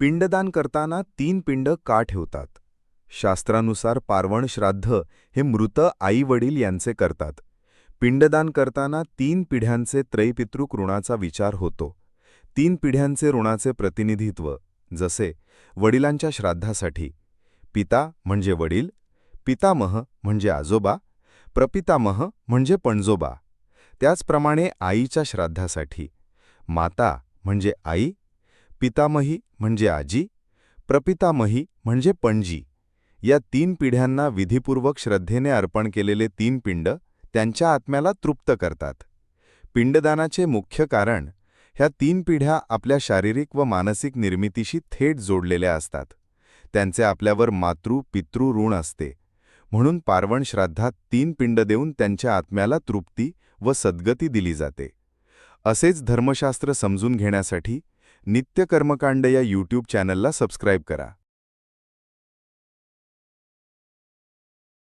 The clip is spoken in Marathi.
पिंडदान करताना तीन पिंड का ठेवतात? शास्त्रानुसार पार्वण श्राद्ध हे मृत आई वडील यांचे करतात. पिंडदान करताना तीन पिढ्यांचे त्रैपितृक ऋणाचा विचार होतो. तीन पिढ्यांचे ऋणाचे प्रतिनिधित्व जसे वडिलांच्या श्राद्धासाठी. पिता म्हणजे वडील पितामह म्हणजे आजोबा प्रपितामह म्हणजे पणजोबा. त्याचप्रमाणे आईच्या श्राद्धासाठी. माता म्हणजे आई पितामही म्हणजे आजी प्रपितामही म्हणजे पणजी. या तीन पिढ्यांना विधीपूर्वक श्रद्धेने अर्पण केलेले तीन पिंड त्यांच्या आत्म्याला तृप्त करतात. पिंडदानाचे मुख्य कारण ह्या तीन पिढ्या आपल्या शारीरिक व मानसिक निर्मितीशी थेट जोडलेल्या असतात. त्यांचे आपल्यावर मातृ पितृ ऋण असते. म्हणून पार्वण श्राद्धात तीन पिंड देऊन त्यांच्या आत्म्याला तृप्ती व सद्गती दिली जाते. असेच धर्मशास्त्र समजून घेण्यासाठी नित्य कर्मकांड या यूट्यूब चॅनलला सबस्क्राईब करा.